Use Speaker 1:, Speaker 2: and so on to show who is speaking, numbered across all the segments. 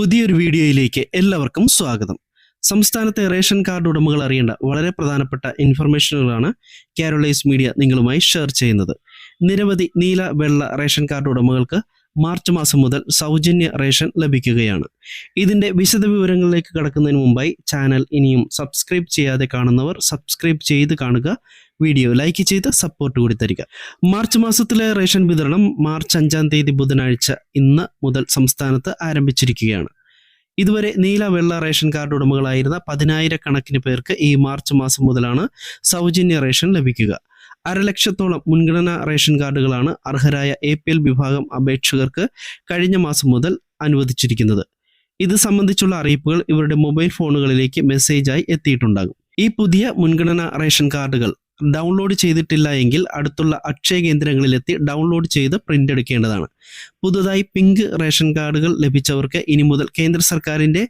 Speaker 1: പുതിയൊരു വീഡിയോയിലേക്ക് എല്ലാവർക്കും സ്വാഗതം. സംസ്ഥാനത്തെ റേഷൻ കാർഡ് ഉടമകൾ അറിയേണ്ട വളരെ പ്രധാനപ്പെട്ട ഇൻഫർമേഷനുകളാണ് കാരോളൈസ് മീഡിയ നിങ്ങളുമായി ഷെയർ ചെയ്യുന്നത്. നിരവധി നീല വെള്ള റേഷൻ കാർഡ് ഉടമകൾക്ക് മാർച്ച് മാസം മുതൽ സൗജന്യ റേഷൻ ലഭിക്കുകയാണ്. ഇതിന്റെ വിശദ വിശദവിവരങ്ങളിലേക്ക് കടക്കുന്നതിന് മുമ്പായി ചാനൽ ഇനിയും സബ്സ്ക്രൈബ് ചെയ്യാതെ കാണുന്നവർ സബ്സ്ക്രൈബ് ചെയ്ത് കാണുക വീഡിയോ ലൈക്ക് ചെയ്ത് സപ്പോർട്ട് കൂടി തരിക. മാർച്ച് മാസത്തിലെ റേഷൻ വിതരണം മാർച്ച് അഞ്ചാം തീയതി ബുധനാഴ്ച ഇന്ന് മുതൽ സംസ്ഥാനത്ത് ആരംഭിച്ചിരിക്കുകയാണ്. ഇതുവരെ നീല വെള്ള റേഷൻ കാർഡ് ഉടമകളായിരുന്ന പതിനായിരക്കണക്കിന് പേർക്ക് ഈ മാർച്ച് മാസം മുതലാണ് സൗജന്യ റേഷൻ ലഭിക്കുക. അരലക്ഷത്തോളം മുൻഗണനാ റേഷൻ കാർഡുകളാണ് അർഹരായ എ പി എൽ വിഭാഗം അപേക്ഷകർക്ക് കഴിഞ്ഞ മാസം മുതൽ അനുവദിച്ചിരിക്കുന്നത്. ഇത് സംബന്ധിച്ചുള്ള അറിയിപ്പുകൾ ഇവരുടെ മൊബൈൽ ഫോണുകളിലേക്ക് മെസ്സേജായി എത്തിയിട്ടുണ്ടാകും. ഈ പുതിയ മുൻഗണനാ റേഷൻ കാർഡുകൾ ഡൗൺലോഡ് ചെയ്തിട്ടില്ല എങ്കിൽ അടുത്തുള്ള അക്ഷയ കേന്ദ്രങ്ങളിലെത്തി ഡൗൺലോഡ് ചെയ്ത് പ്രിന്റ് എടുക്കേണ്ടതാണ്. പുതുതായി പിങ്ക് റേഷൻ കാർഡുകൾ ലഭിച്ചവർക്ക് ഇനി മുതൽ കേന്ദ്ര സർക്കാരിന്റെ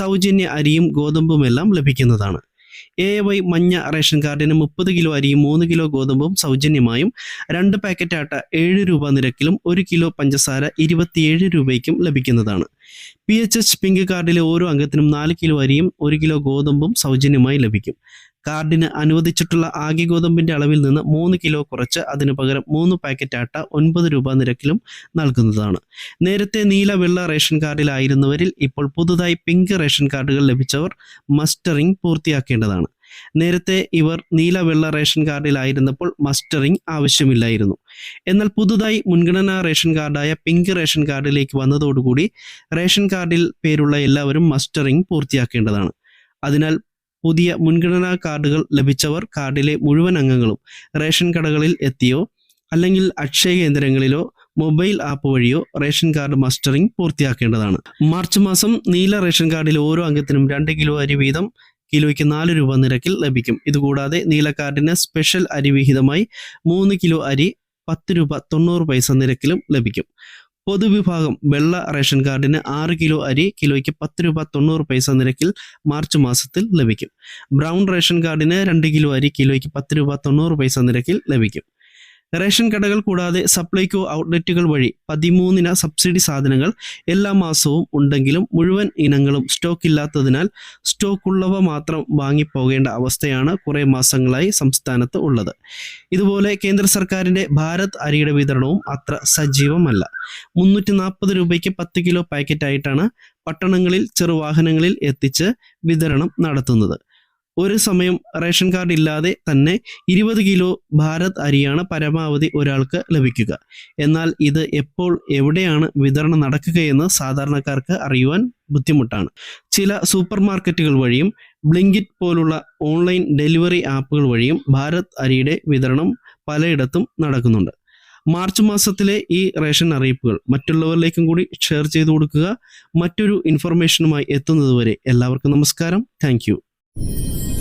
Speaker 1: സൗജന്യ അരിയും ഗോതമ്പുമെല്ലാം ലഭിക്കുന്നതാണ്. എ വൈ മഞ്ഞ റേഷൻ കാർഡിന് മുപ്പത് കിലോ അരിയും മൂന്ന് കിലോ ഗോതമ്പും സൗജന്യമായും രണ്ട് പാക്കറ്റ് ആട്ട ഏഴ് രൂപ നിരക്കിലും ഒരു കിലോ പഞ്ചസാര ഇരുപത്തിയേഴ് രൂപയ്ക്കും ലഭിക്കുന്നതാണ്. പി എച്ച് എച്ച് പിങ്ക് കാർഡിലെ ഓരോ അംഗത്തിനും നാല് കിലോ അരിയും ഒരു കിലോ ഗോതമ്പും സൗജന്യമായി ലഭിക്കും. കാർഡിന് അനുവദിച്ചിട്ടുള്ള ആകെ ഗോതമ്പിന്റെ അളവിൽ നിന്ന് മൂന്ന് കിലോ കുറച്ച് അതിനു പകരം മൂന്ന് പാക്കറ്റ് ആട്ട ഒൻപത് രൂപ നിരക്കിലും നൽകുന്നതാണ്. നേരത്തെ നീല വെള്ള റേഷൻ കാർഡിലായിരുന്നവരിൽ ഇപ്പോൾ പുതുതായി പിങ്ക് റേഷൻ കാർഡുകൾ ലഭിച്ചവർ മസ്റ്ററിംഗ് പൂർത്തിയാക്കേണ്ടതാണ്. നേരത്തെ ഇവർ നീല വെള്ള റേഷൻ കാർഡിലായിരുന്നപ്പോൾ മസ്റ്ററിംഗ് ആവശ്യമില്ലായിരുന്നു. എന്നാൽ പുതുതായി മുൻഗണനാ റേഷൻ കാർഡായ പിങ്ക് റേഷൻ കാർഡിലേക്ക് വന്നതോടുകൂടി റേഷൻ കാർഡിൽ പേരുള്ള എല്ലാവരും മസ്റ്ററിംഗ് പൂർത്തിയാക്കേണ്ടതാണ്. അതിനാൽ പുതിയ മുൻഗണനാ കാർഡുകൾ ലഭിച്ചവർ കാർഡിലെ മുഴുവൻ അംഗങ്ങളും റേഷൻ കടകളിൽ എത്തിയോ? അല്ലെങ്കിൽ അക്ഷയ കേന്ദ്രങ്ങളിലോ മൊബൈൽ ആപ്പ് വഴിയോ റേഷൻ കാർഡ് മസ്റ്ററിംഗ് പൂർത്തിയാക്കേണ്ടതാണ്? മാർച്ച് മാസം നീല റേഷൻ കാർഡിലെ ഓരോ അംഗത്തിനും രണ്ട് കിലോ അരി വീതം കിലോയ്ക്ക് നാല് രൂപ നിരക്കിൽ ലഭിക്കും. ഇതുകൂടാതെ നീല കാർഡിന് സ്പെഷ്യൽ അരി വിഹിതമായി മൂന്ന് കിലോ അരി പത്ത് രൂപ തൊണ്ണൂറ് പൈസ നിരക്കിലും ലഭിക്കും. പൊതുവിഭാഗം വെള്ള റേഷൻ കാർഡിന് ആറ് കിലോ അരി കിലോയ്ക്ക് പത്ത് രൂപ തൊണ്ണൂറ് പൈസ നിരക്കിൽ മാർച്ച് മാസത്തിൽ ലഭിക്കും. ബ്രൗൺ റേഷൻ കാർഡിന് രണ്ട് കിലോ അരി കിലോയ്ക്ക് പത്ത് രൂപ തൊണ്ണൂറ് പൈസ നിരക്കിൽ ലഭിക്കും. റേഷൻ കടകൾ കൂടാതെ സപ്ലൈകോ ഔട്ട്ലെറ്റുകൾ വഴി പതിമൂന്നിന സബ്സിഡി സാധനങ്ങൾ എല്ലാ മാസവും ഉണ്ടെങ്കിലും മുഴുവൻ ഇനങ്ങളും സ്റ്റോക്ക് ഇല്ലാത്തതിനാൽ സ്റ്റോക്കുള്ളവ മാത്രം വാങ്ങിപ്പോകേണ്ട അവസ്ഥയാണ് കുറേ മാസങ്ങളായി സംസ്ഥാനത്ത് ഉള്ളത്. ഇതുപോലെ കേന്ദ്ര സർക്കാരിന്റെ ഭാരത് അരിയുടെ വിതരണവും അത്ര സജീവമല്ല. മുന്നൂറ്റി നാൽപ്പത് രൂപയ്ക്ക് പത്ത് കിലോ പാക്കറ്റായിട്ടാണ് പട്ടണങ്ങളിൽ ചെറുവാഹനങ്ങളിൽ എത്തിച്ച് വിതരണം നടത്തുന്നത്. ഒരു സമയം റേഷൻ കാർഡ് ഇല്ലാതെ തന്നെ ഇരുപത് കിലോ ഭാരത് അരിയാണ് പരമാവധി ഒരാൾക്ക് ലഭിക്കുക. എന്നാൽ ഇത് എപ്പോൾ എവിടെയാണ് വിതരണം നടക്കുകയെന്ന് സാധാരണക്കാർക്ക് അറിയുവാൻ ബുദ്ധിമുട്ടാണ്. ചില സൂപ്പർ മാർക്കറ്റുകൾ വഴിയും ബ്ലിങ്കിറ്റ് പോലുള്ള ഓൺലൈൻ ഡെലിവറി ആപ്പുകൾ വഴിയും ഭാരത് അരിയുടെ വിതരണം പലയിടത്തും നടക്കുന്നുണ്ട്. മാർച്ച് മാസത്തിലെ ഈ റേഷൻ അറിയിപ്പുകൾ മറ്റുള്ളവരിലേക്കും കൂടി ഷെയർ ചെയ്തു കൊടുക്കുക. മറ്റൊരു ഇൻഫർമേഷനുമായി എത്തുന്നതുവരെ എല്ലാവർക്കും നമസ്കാരം. Thank you